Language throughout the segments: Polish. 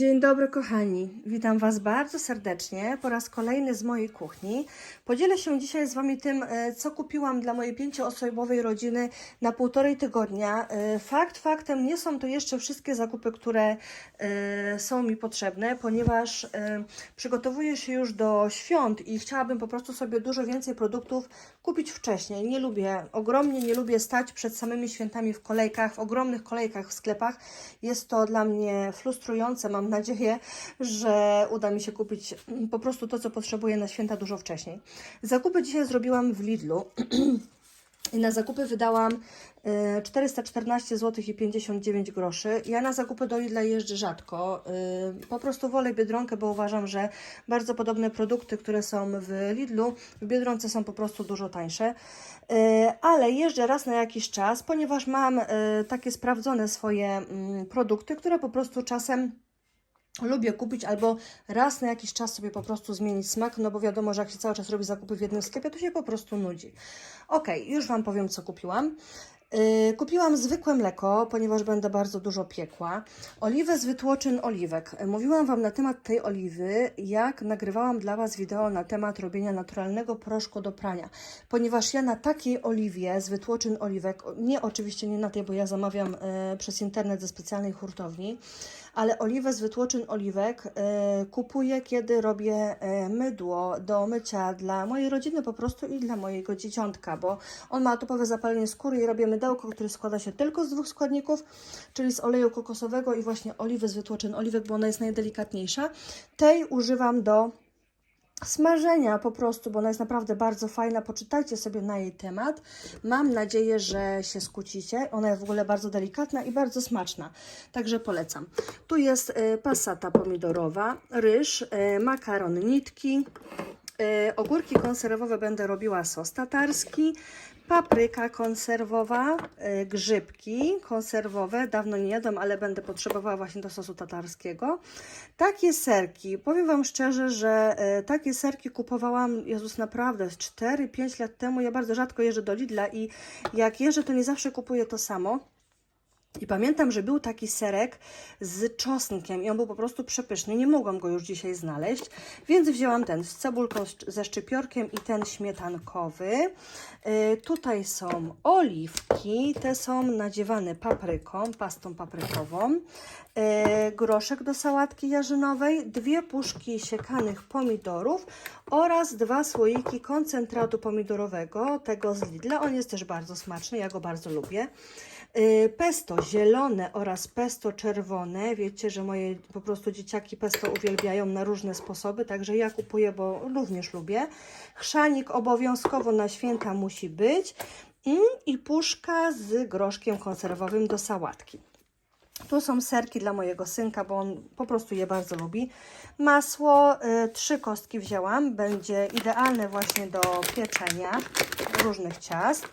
Dzień dobry kochani, witam Was bardzo serdecznie po raz kolejny z mojej kuchni. Podzielę się dzisiaj z Wami tym, e, co kupiłam dla mojej pięcioosobowej rodziny na półtorej tygodnia. E, Fakt faktem nie są to jeszcze wszystkie zakupy, które e, są mi potrzebne, ponieważ przygotowuję się już do świąt i chciałabym po prostu sobie dużo więcej produktów kupić wcześniej. Nie lubię, ogromnie nie lubię stać przed samymi świętami w kolejkach, w ogromnych kolejkach w sklepach. Jest to dla mnie frustrujące. Mam nadzieję, że uda mi się kupić mm, po prostu to, co potrzebuję na święta dużo wcześniej. Zakupy dzisiaj zrobiłam w Lidlu. I na zakupy wydałam e, 414 zł i 59 groszy. Ja na zakupy do Lidla jeżdżę rzadko. e, Po prostu wolę Biedronkę, bo uważam, że bardzo podobne produkty, które są w Lidlu, w Biedronce są po prostu dużo tańsze. E, Ale jeżdżę raz na jakiś czas, ponieważ mam takie sprawdzone swoje mm, produkty, które po prostu czasem lubię kupić albo raz na jakiś czas sobie po prostu zmienić smak, no bo wiadomo, że jak się cały czas robi zakupy w jednym sklepie, to się po prostu nudzi. Ok, już Wam powiem, co kupiłam. Yy, kupiłam zwykłe mleko, ponieważ będę bardzo dużo piekła. Oliwę z wytłoczyn oliwek. Mówiłam Wam na temat tej oliwy, jak nagrywałam dla Was wideo na temat robienia naturalnego proszku do prania. Ponieważ ja na takiej oliwie z wytłoczyn oliwek, nie oczywiście nie na tej, bo ja zamawiam e, przez internet ze specjalnej hurtowni, ale oliwę z wytłoczyn oliwek e, kupuję, kiedy robię e, mydło do mycia dla mojej rodziny po prostu i dla mojego dzieciątka, bo on ma atopowe zapalenie skóry i robię mydełko, które składa się tylko z dwóch składników, czyli z oleju kokosowego i właśnie oliwy z wytłoczyn oliwek, bo ona jest najdelikatniejsza. Tej używam do smażenia po prostu, bo ona jest naprawdę bardzo fajna. Poczytajcie sobie na jej temat. Mam nadzieję, że się skucicie. Ona jest w ogóle bardzo delikatna i bardzo smaczna. Także polecam. Tu jest y, pasata pomidorowa, ryż, y, makaron nitki, y, ogórki konserwowe będę robiła sos tatarski, papryka konserwowa, y, grzybki konserwowe. Dawno nie jadłam, ale będę potrzebowała właśnie do sosu tatarskiego. Takie serki, powiem Wam szczerze, że e, takie serki kupowałam, Jezus, naprawdę z 4-5 lat temu. Ja bardzo rzadko jeżdżę do Lidla i jak jeżdżę, to nie zawsze kupuję to samo. I pamiętam, że był taki serek z czosnkiem i on był po prostu przepyszny. Nie mogłam go już dzisiaj znaleźć, więc wzięłam ten z cebulką, ze szczypiorkiem i ten śmietankowy. Y, tutaj są oliwki, te są nadziewane papryką, pastą paprykową. Y, groszek do sałatki jarzynowej, dwie puszki siekanych pomidorów oraz dwa słoiki koncentratu pomidorowego, tego z Lidla. On jest też bardzo smaczny, ja go bardzo lubię. Y, Pesto zielone oraz pesto czerwone. Wiecie, że moje po prostu dzieciaki pesto uwielbiają na różne sposoby, także ja kupuję, bo również lubię. Chrzanik obowiązkowo na święta musi być Mm, i puszka z groszkiem konserwowym do sałatki. Tu są serki dla mojego synka, bo on po prostu je bardzo lubi. Masło, y, trzy kostki wzięłam, będzie idealne właśnie do pieczenia różnych ciast.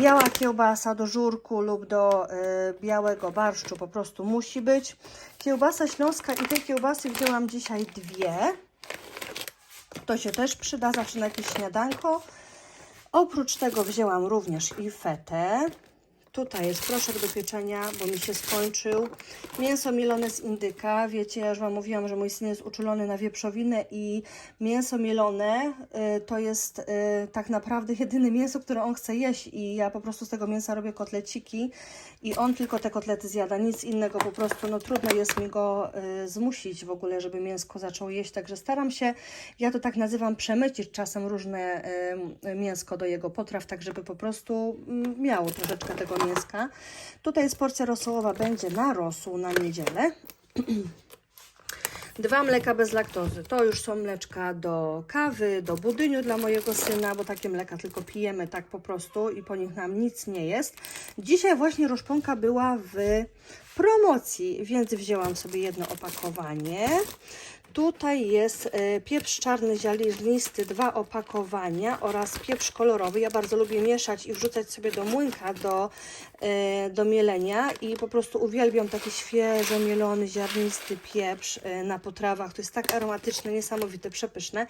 Biała kiełbasa do żurku lub do y, białego barszczu po prostu musi być. Kiełbasa śląska i tej kiełbasy wzięłam dzisiaj dwie. To się też przyda zawsze na jakieś śniadanko. Oprócz tego wzięłam również i fetę. Tutaj jest proszek do pieczenia, bo mi się skończył. Mięso mielone z indyka. Wiecie, ja już Wam mówiłam, że mój syn jest uczulony na wieprzowinę i mięso mielone y, to jest y, tak naprawdę jedyne mięso, które on chce jeść i ja po prostu z tego mięsa robię kotleciki i on tylko te kotlety zjada, nic innego po prostu, no trudno jest mi go y, zmusić w ogóle, żeby mięsko zaczął jeść, także staram się, ja to tak nazywam przemycić czasem różne mięsko do jego potraw, tak żeby po prostu mm, miało troszeczkę tego mięska. Tutaj jest porcja rosołowa, będzie na rosół na niedzielę. Dwa mleka bez laktozy. To już są mleczka do kawy, do budyniu dla mojego syna, bo takie mleka tylko pijemy tak po prostu i po nich nam nic nie jest. Dzisiaj właśnie roszponka była w promocji, więc wzięłam sobie jedno opakowanie. Tutaj jest e, pieprz czarny ziarnisty, dwa opakowania oraz pieprz kolorowy. Ja bardzo lubię mieszać i wrzucać sobie do młynka do, e, do mielenia i po prostu uwielbiam taki świeżo mielony, ziarnisty pieprz e, na potrawach. To jest tak aromatyczne, niesamowite, przepyszne.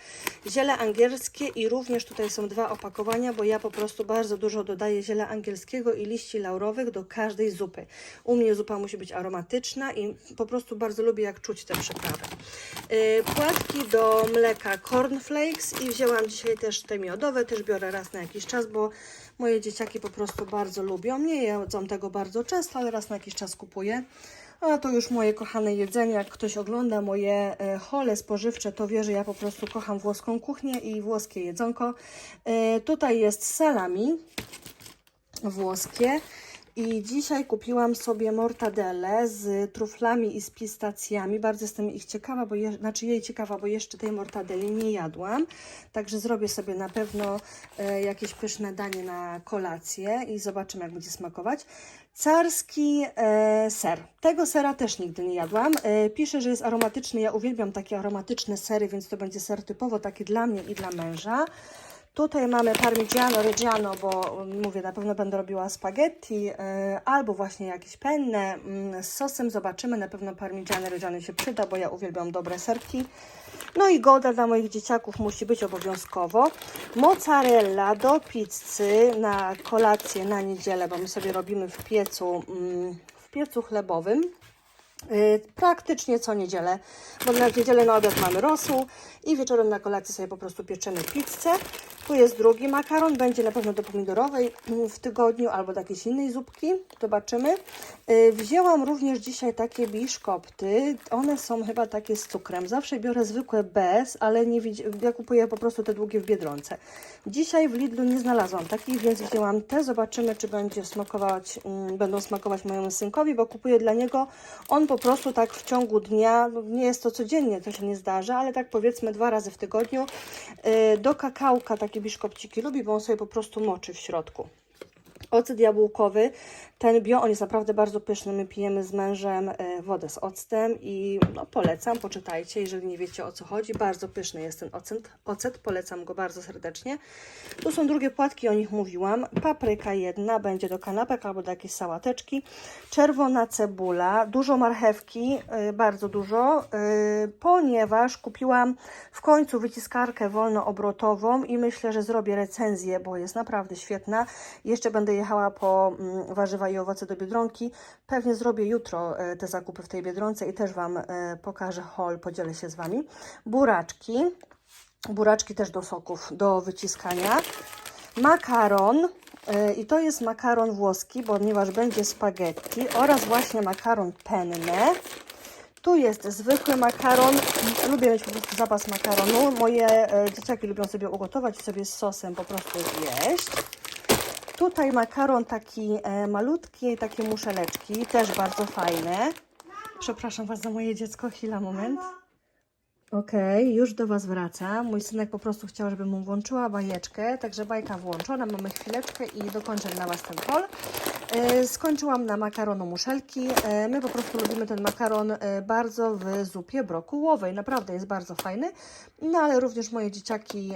Ziele angielskie i również tutaj są dwa opakowania, bo ja po prostu bardzo dużo dodaję ziela angielskiego i liści laurowych do każdej zupy. U mnie zupa musi być aromatyczna i po prostu bardzo lubię jak czuć te przyprawy. Yy, Płatki do mleka cornflakes i wzięłam dzisiaj też te miodowe, też biorę raz na jakiś czas, bo moje dzieciaki po prostu bardzo lubią. Nie jedzą tego bardzo często, ale raz na jakiś czas kupuję. A to już moje kochane jedzenie. Jak ktoś ogląda moje e, hole spożywcze, to wie, że ja po prostu kocham włoską kuchnię i włoskie jedzonko. E, tutaj jest salami włoskie. I dzisiaj kupiłam sobie mortadelle z truflami i z pistacjami. Bardzo jestem ich ciekawa, bo je, znaczy jej ciekawa, bo jeszcze tej mortadeli nie jadłam. Także zrobię sobie na pewno e, jakieś pyszne danie na kolację i zobaczymy, jak będzie smakować. Carski e, ser. Tego sera też nigdy nie jadłam. E, pisze, że jest aromatyczny. Ja uwielbiam takie aromatyczne sery, więc to będzie ser typowo taki dla mnie i dla męża. Tutaj mamy parmigiano reggiano, bo mm, mówię, na pewno będę robiła spaghetti e, albo właśnie jakieś penne mm, z sosem. Zobaczymy, na pewno parmigiano reggiano się przyda, bo ja uwielbiam dobre serki. No i goda dla moich dzieciaków musi być obowiązkowo. Mozzarella do pizzy na kolację na niedzielę, bo my sobie robimy w piecu, mm, w piecu chlebowym. Y, praktycznie co niedzielę, bo na niedzielę na obiad mamy rosół i wieczorem na kolację sobie po prostu pieczemy pizzę. Tu jest drugi makaron, będzie na pewno do pomidorowej w tygodniu albo do jakiejś innej zupki, zobaczymy. Y, Wzięłam również dzisiaj takie biszkopty, one są chyba takie z cukrem. Zawsze biorę zwykłe bez, ale nie ja kupuję po prostu te długie w Biedronce. Dzisiaj w Lidlu nie znalazłam takich, więc wzięłam te, zobaczymy czy będzie smakować, mm, będą smakować mojemu synkowi, bo kupuję dla niego, on po prostu tak w ciągu dnia, no nie jest to codziennie, to się nie zdarza, ale tak powiedzmy dwa razy w tygodniu, y, do kakałka takie biszkopciki lubi, bo on sobie po prostu moczy w środku. Ocet jabłkowy, ten bio, on jest naprawdę bardzo pyszny. My pijemy z mężem e, wodę z octem i no, polecam, poczytajcie, jeżeli nie wiecie o co chodzi. Bardzo pyszny jest ten ocet, ocet, polecam go bardzo serdecznie. Tu są drugie płatki, o nich mówiłam. Papryka jedna będzie do kanapek albo do jakiejś sałateczki. Czerwona cebula, dużo marchewki, e, bardzo dużo, e, ponieważ kupiłam w końcu wyciskarkę wolnoobrotową i myślę, że zrobię recenzję, bo jest naprawdę świetna. Jeszcze będę jechała po mm, warzywa i owoce do Biedronki. Pewnie zrobię jutro e, te zakupy w tej Biedronce i też Wam e, pokażę haul, podzielę się z Wami. Buraczki, buraczki też do soków, do wyciskania. Makaron, e, i to jest makaron włoski, ponieważ będzie spaghetti oraz właśnie makaron penne. Tu jest zwykły makaron. Lubię mieć po prostu zapas makaronu. Moje dzieciaki lubią sobie ugotować i sobie z sosem po prostu jeść. Tutaj makaron taki e, malutki, takie muszeleczki, też bardzo fajne. Przepraszam Was za moje dziecko, chwila, moment. Okej, już do Was wracam. Mój synek po prostu chciał, żebym mu włączyła bajeczkę, także bajka włączona, mamy chwileczkę i dokończę dla Was ten haul. E, skończyłam na makaronu muszelki. E, my po prostu lubimy ten makaron e, bardzo w zupie brokułowej. Naprawdę jest bardzo fajny. No ale również moje dzieciaki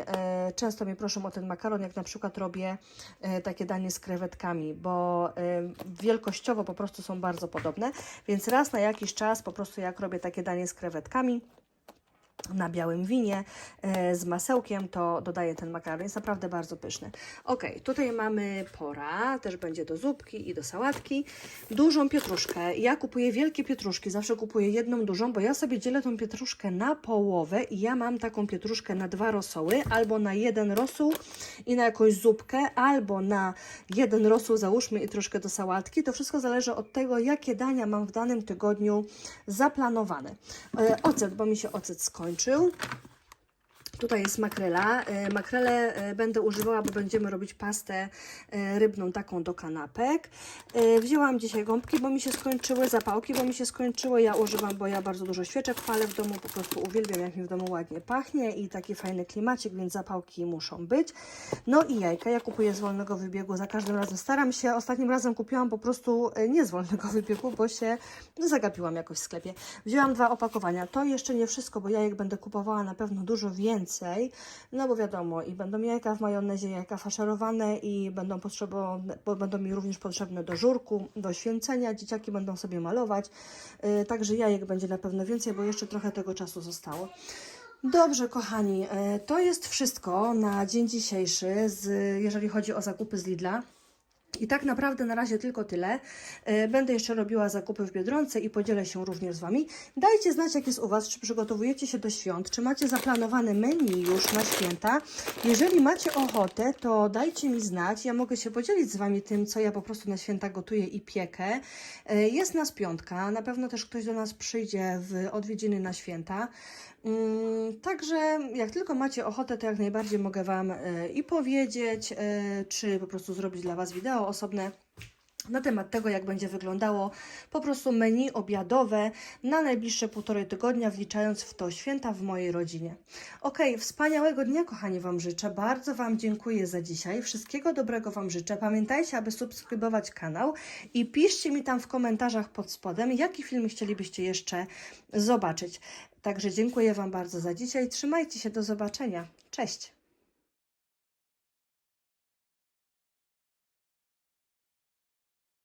często mnie proszą o ten makaron, jak na przykład robię takie danie z krewetkami, bo wielkościowo po prostu są bardzo podobne. Więc raz na jakiś czas po prostu jak robię takie danie z krewetkami, na białym winie e, z masełkiem, to dodaję ten makaron. Jest naprawdę bardzo pyszny. Ok, tutaj mamy pora, też będzie do zupki i do sałatki. Dużą pietruszkę. Ja kupuję wielkie pietruszki, zawsze kupuję jedną dużą, bo ja sobie dzielę tą pietruszkę na połowę i ja mam taką pietruszkę na dwa rosoły, albo na jeden rosół i na jakąś zupkę, albo na jeden rosół, załóżmy, i troszkę do sałatki. To wszystko zależy od tego, jakie dania mam w danym tygodniu zaplanowane. E, ocet, bo mi się ocet skończył. skończył. Tutaj jest makrela. E, Makrelę e, będę używała, bo będziemy robić pastę e, rybną taką do kanapek. Wzięłam dzisiaj gąbki, bo mi się skończyły, zapałki, bo mi się skończyły. Ja używam, bo ja bardzo dużo świeczek palę w domu, po prostu uwielbiam, jak mi w domu ładnie pachnie i taki fajny klimacik, więc zapałki muszą być. No i jajka. Ja kupuję z wolnego wybiegu za każdym razem. Staram się, ostatnim razem kupiłam po prostu nie z wolnego wybiegu, bo się zagapiłam jakoś w sklepie. Wzięłam dwa opakowania. To jeszcze nie wszystko, bo jajek będę kupowała na pewno dużo więcej. No bo wiadomo, i będą jajka w majonezie, jajka faszerowane i będą potrzebowane, bo będą mi również potrzebne do żurku, do święcenia. Dzieciaki będą sobie malować. Yy, także jajek będzie na pewno więcej, bo jeszcze trochę tego czasu zostało. Dobrze, kochani, yy, to jest wszystko na dzień dzisiejszy, z, jeżeli chodzi o zakupy z Lidla. I tak naprawdę na razie tylko tyle. E, Będę jeszcze robiła zakupy w Biedronce i podzielę się również z Wami. Dajcie znać, jak jest u Was, czy przygotowujecie się do świąt, czy macie zaplanowane menu już na święta. Jeżeli macie ochotę, to dajcie mi znać. Ja mogę się podzielić z Wami tym, co ja po prostu na święta gotuję i piekę. E, Jest nas piątka, na pewno też ktoś do nas przyjdzie w odwiedziny na święta. Mm, Także jak tylko macie ochotę, to jak najbardziej mogę Wam e, i powiedzieć, czy po prostu zrobić dla Was wideo osobne na temat tego, jak będzie wyglądało po prostu menu obiadowe na najbliższe półtorej tygodnia, wliczając w to święta w mojej rodzinie. Ok, wspaniałego dnia, kochani, Wam życzę. Bardzo Wam dziękuję za dzisiaj. Wszystkiego dobrego Wam życzę. Pamiętajcie, aby subskrybować kanał i piszcie mi tam w komentarzach pod spodem, jaki film chcielibyście jeszcze zobaczyć. Także dziękuję Wam bardzo za dzisiaj. Trzymajcie się, do zobaczenia. Cześć!